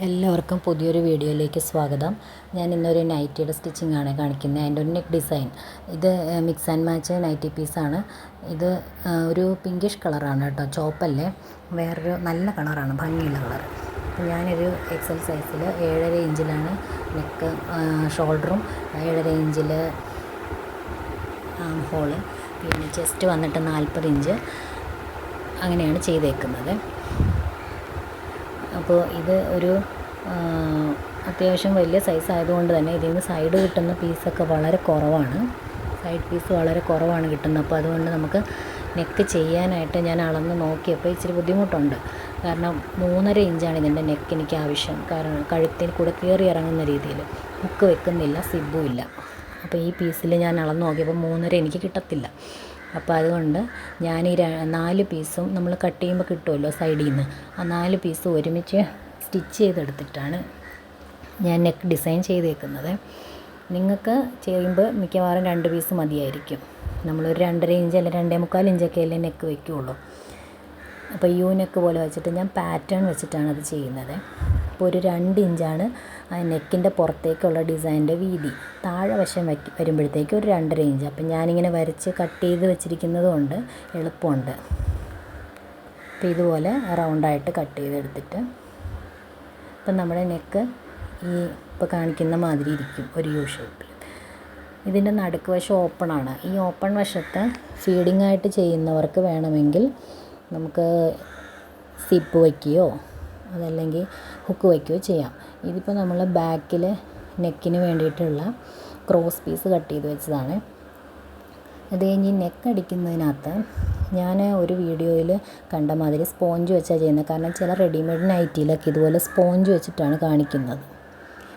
എല്ലാവർക്കും പുതിയൊരു വീഡിയോയിലേക്ക് സ്വാഗതം. ഞാൻ ഇന്നൊരു നൈറ്റിയുടെ സ്റ്റിച്ചിങ് ആണ് കാണിക്കുന്നത്. അതിന്റെ ഒരു നെക്ക് ഡിസൈൻ ഇത് മിക്സ് ആൻഡ് മാച്ച് നൈറ്റി പീസാണ് ഇത് ഒരു പിങ്കിഷ് കളറാണ് കേട്ടോ. ചോപ്പല്ലേ വേറൊരു നല്ല കളറാണ് ഭംഗിയുള്ള കളർ ഞാനൊരു എക്സൽ സൈസിൽ ഏഴര ഇഞ്ചിലാണ് നെക്ക് ഷോൾഡറും ഏഴര ഇഞ്ചിൽ ഹോൾ പിന്നെ ചെസ്റ്റ് വന്നിട്ട് നാൽപ്പത് ഇഞ്ച് അങ്ങനെയാണ് ചെയ്തേക്കുന്നത്. അപ്പോൾ ഇത് ഒരു അത്യാവശ്യം വലിയ സൈസ് ആയതുകൊണ്ട് തന്നെ ഇതിൽ നിന്ന് സൈഡ് കിട്ടുന്ന പീസൊക്കെ വളരെ കുറവാണ്. സൈഡ് പീസ് വളരെ കുറവാണ് കിട്ടുന്നത്. അപ്പോൾ അതുകൊണ്ട് നമുക്ക് നെക്ക് ചെയ്യാനായിട്ട് ഞാൻ അളന്ന് നോക്കിയപ്പോൾ ഇച്ചിരി ബുദ്ധിമുട്ടുണ്ട്. കാരണം മൂന്നര ഇഞ്ചാണ് ഇതിന്റെ നെക്ക് എനിക്ക് ആവശ്യം. കാരണം കഴുത്തിന് കൂടെ കയറി ഇറങ്ങുന്ന രീതിയിൽ ബുക്ക് വെക്കുന്നില്ല സിബും ഇല്ല. അപ്പോൾ ഈ പീസിൽ ഞാൻ അളന്ന് നോക്കിയപ്പോൾ മൂന്നര എനിക്ക് കിട്ടത്തില്ല. അപ്പോൾ അതുകൊണ്ട് ഞാൻ ഈ നാല് പീസും നമ്മൾ കട്ട് ചെയ്യുമ്പോൾ കിട്ടുമല്ലോ സൈഡിൽ നിന്ന് ആ നാല് പീസ് ഒരുമിച്ച് സ്റ്റിച്ച് ചെയ്തെടുത്തിട്ടാണ് ഞാൻ നെക്ക് ഡിസൈൻ ചെയ്തേക്കുന്നത്. നിങ്ങൾക്ക് ചെയ്യുമ്പോൾ മിക്കവാറും രണ്ട് പീസ് മതിയായിരിക്കും. നമ്മളൊരു രണ്ടര ഇഞ്ച് അല്ലെങ്കിൽ രണ്ടേ മുക്കാൽ ഇഞ്ചൊക്കെ അല്ലേ നെക്ക് വയ്ക്കുകയുള്ളൂ അപ്പോൾ യൂനെക്ക് പോലെ വെച്ചിട്ട് ഞാൻ പാറ്റേൺ വെച്ചിട്ടാണ് അത് ചെയ്യുന്നത്. അപ്പോൾ ഒരു രണ്ട് ഇഞ്ചാണ് ആ നെക്കിന്റെ പുറത്തേക്കുള്ള ഡിസൈനിന്റെ വീതി. താഴെ വശം വയ്ക്ക് വരുമ്പോഴത്തേക്ക് ഒരു രണ്ടര ഇഞ്ച്. അപ്പം ഞാനിങ്ങനെ വരച്ച് കട്ട് ചെയ്ത് വെച്ചിരിക്കുന്നത് കൊണ്ട് എളുപ്പമുണ്ട്. അപ്പോൾ ഇതുപോലെ റൗണ്ടായിട്ട് കട്ട് ചെയ്തെടുത്തിട്ട് ഇപ്പം നമ്മുടെ നെക്ക് ഈ ഇപ്പോൾ കാണിക്കുന്ന മാതിരി ഇരിക്കും ഒരു യു ഷേപ്പിൽ. ഇതിന്റെ നടുക്ക് വശം ഓപ്പണാണ്. ഈ ഓപ്പൺ വശത്ത് ഫീഡിംഗ് ആയിട്ട് ചെയ്യുന്നവർക്ക് വേണമെങ്കിൽ നമുക്ക് സിപ്പ് വയ്ക്കുകയോ അതല്ലെങ്കിൽ ഹുക്ക് വയ്ക്കുകയോ ചെയ്യാം. ഇതിപ്പോൾ നമ്മൾ ബാക്കിൽ നെക്കിന് വേണ്ടിയിട്ടുള്ള ക്രോസ് പീസ് കട്ട് ചെയ്ത് വെച്ചതാണ്. അത് കഴിഞ്ഞ് നെക്ക് അടിക്കുന്നതിനകത്ത് ഞാൻ ഒരു വീഡിയോയിൽ കണ്ട മാതിരി സ്പോഞ്ച് വെച്ചാണ് ചെയ്യുന്നത് കാരണം ചില റെഡിമെയ്ഡ് നൈറ്റിയിലൊക്കെ ഇതുപോലെ സ്പോഞ്ച് വെച്ചിട്ടാണ് കാണിക്കുന്നത്.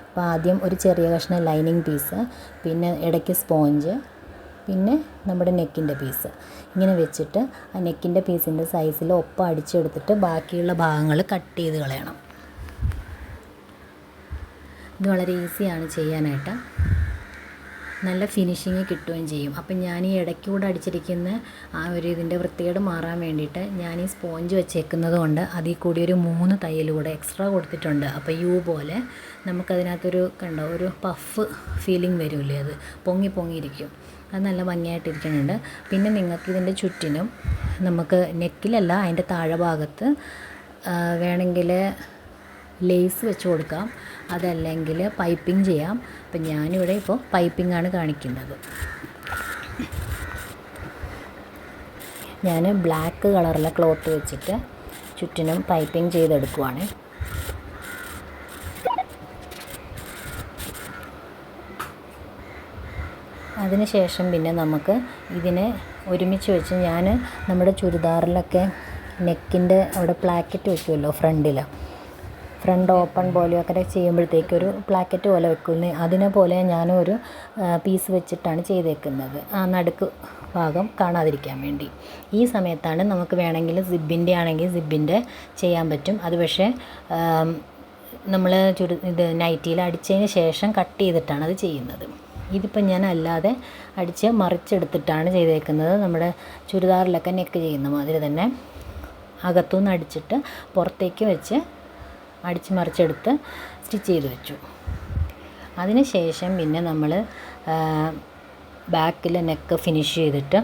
അപ്പോൾ ആദ്യം ഒരു ചെറിയ കഷ്ണം ലൈനിങ് പീസ് പിന്നെ ഇടയ്ക്ക് സ്പോഞ്ച് പിന്നെ നമ്മുടെ നെക്കിന്റെ പീസ് ഇങ്ങനെ വെച്ചിട്ട് ആ നെക്കിന്റെ പീസിന്റെ സൈസിൽ ഒപ്പം അടിച്ചെടുത്തിട്ട് ബാക്കിയുള്ള ഭാഗങ്ങൾ കട്ട് ചെയ്ത് കളയണം. ഇത് വളരെ ഈസിയാണ് ചെയ്യാനായിട്ട്. നല്ല ഫിനിഷിങ് കിട്ടുകയും ചെയ്യും. അപ്പം ഞാൻ ഈ ഇടയ്ക്കൂടെ അടിച്ചിരിക്കുന്ന ആ ഒരു ഇതിന്റെ വൃത്തികേട് മാറാൻ വേണ്ടിയിട്ട് ഞാൻ ഈ സ്പോഞ്ച് വെച്ചേക്കുന്നത് കൊണ്ട് അതിൽ കൂടി ഒരു മൂന്ന് തയ്യലൂടെ എക്സ്ട്രാ കൊടുത്തിട്ടുണ്ട്. അപ്പോൾ യു പോലെ നമുക്കതിനകത്തൊരു കണ്ടോ ഒരു പഫ് ഫീലിംഗ് വരുമല്ലേ അത്? പൊങ്ങി പൊങ്ങിയിരിക്കും. അത് നല്ല ഭംഗിയായിട്ടിരിക്കുന്നുണ്ട് പിന്നെ നിങ്ങൾക്ക് ഇതിന്റെ ചുറ്റിനും നമുക്ക് നെക്കിലല്ല അതിന്റെ താഴെ ഭാഗത്ത് വേണമെങ്കിൽ ലേസ് വെച്ച് കൊടുക്കാം. അതല്ലെങ്കിൽ പൈപ്പിംഗ് ചെയ്യാം. അപ്പം ഞാനിവിടെ ഇപ്പോൾ പൈപ്പിംഗ് ആണ് കാണിക്കുന്നത്. ഞാൻ ബ്ലാക്ക് കളറിലെ ക്ലോത്ത് വെച്ചിട്ട് ചുറ്റിനും പൈപ്പിംഗ് ചെയ്തെടുക്കുവാണ്. അതിനുശേഷം പിന്നെ നമുക്ക് ഇതിനെ ഒരുമിച്ച് വെച്ച് ഞാൻ നമ്മുടെ ചുരിദാറിലൊക്കെ നെക്കിന്റെ അവിടെ പ്ലാക്കറ്റ് വെക്കുമല്ലോ ഫ്രണ്ടിൽ ഫ്രണ്ട് ഓപ്പൺ പോലെയൊക്കെ ചെയ്യുമ്പോഴത്തേക്ക് ഒരു പ്ലാക്കറ്റ് പോലെ വെക്കുന്നത് അതിനെ പോലെ ഞാനും ഒരു പീസ് വെച്ചിട്ടാണ് ചെയ്തേക്കുന്നത്. ആ നടുക്ക് ഭാഗം കാണാതിരിക്കാൻ വേണ്ടി. ഈ സമയത്താണ് നമുക്ക് വേണമെങ്കിൽ സിബിന്റെ ആണെങ്കിൽ സിബിന്റെ ചെയ്യാൻ പറ്റും. അത് പക്ഷേ നമ്മൾ ചുരു ഇത് നൈറ്റിയിൽ അടിച്ചതിന് ശേഷം കട്ട് ചെയ്തിട്ടാണ് അത് ചെയ്യുന്നത്. ഇതിപ്പോൾ ഞാൻ അല്ലാതെ അടിച്ച് മറിച്ചെടുത്തിട്ടാണ് ചെയ്തേക്കുന്നത്. നമ്മുടെ ചുരിദാറിലൊക്കെ നെക്ക് ചെയ്യുന്ന മാതിരി തന്നെ. അകത്തുനിന്ന് അടിച്ചിട്ട് പുറത്തേക്ക് വെച്ച് അടിച്ച് മറിച്ചെടുത്ത് സ്റ്റിച്ച് ചെയ്ത് വെച്ചു. അതിന് ശേഷം പിന്നെ നമ്മൾ ബാക്കിൽ നെക്ക് ഫിനിഷ് ചെയ്തിട്ട്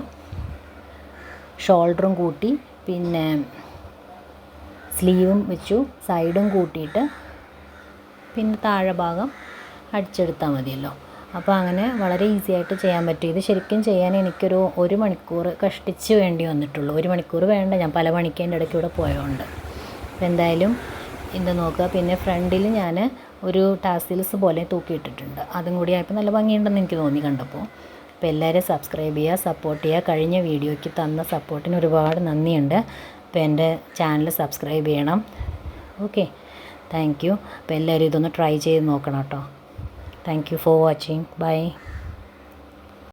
ഷോൾഡറും കൂട്ടി പിന്നെ സ്ലീവും വെച്ചു സൈഡും കൂട്ടിയിട്ട് പിന്നെ താഴെ ഭാഗം അടിച്ചെടുത്താൽ മതിയല്ലോ. അപ്പോൾ അങ്ങനെ വളരെ ഈസി ആയിട്ട് ചെയ്യാൻ പറ്റും. ഇത് ശരിക്കും ചെയ്യാൻ എനിക്കൊരു ഒരു മണിക്കൂർ കഷ്ടിച്ച് വേണ്ടി വന്നിട്ടുള്ളൂ. ഒരു മണിക്കൂർ വേണ്ട ഞാൻ പല മണിക്കേന്റെ ഇടയ്ക്ക് ഇടയ്ക്കൂടെ പോയതുകൊണ്ട്. അപ്പോൾ എന്തായാലും ഇത് നോക്കുക. പിന്നെ ഫ്രണ്ടിൽ ഞാൻ ഒരു ടാസിൽസ് പോലെ തൂക്കിയിട്ടിട്ടുണ്ട്. അതും കൂടി ആയപ്പോൾ നല്ല ഭംഗിയുണ്ടെന്ന് എനിക്ക് തോന്നി കണ്ടപ്പോൾ അപ്പോൾ എല്ലാവരും സബ്സ്ക്രൈബ് ചെയ്യുക സപ്പോർട്ട് ചെയ്യുക. കഴിഞ്ഞ വീഡിയോയ്ക്ക് തന്ന സപ്പോർട്ടിന് ഒരുപാട് നന്ദിയുണ്ട്. അപ്പോൾ എന്റെ ചാനൽ സബ്സ്ക്രൈബ് ചെയ്യണം. ഓക്കെ താങ്ക് യു അപ്പോൾ എല്ലാവരും ഇതൊന്ന് ട്രൈ ചെയ്ത് നോക്കണം കേട്ടോ. Thank you for watching bye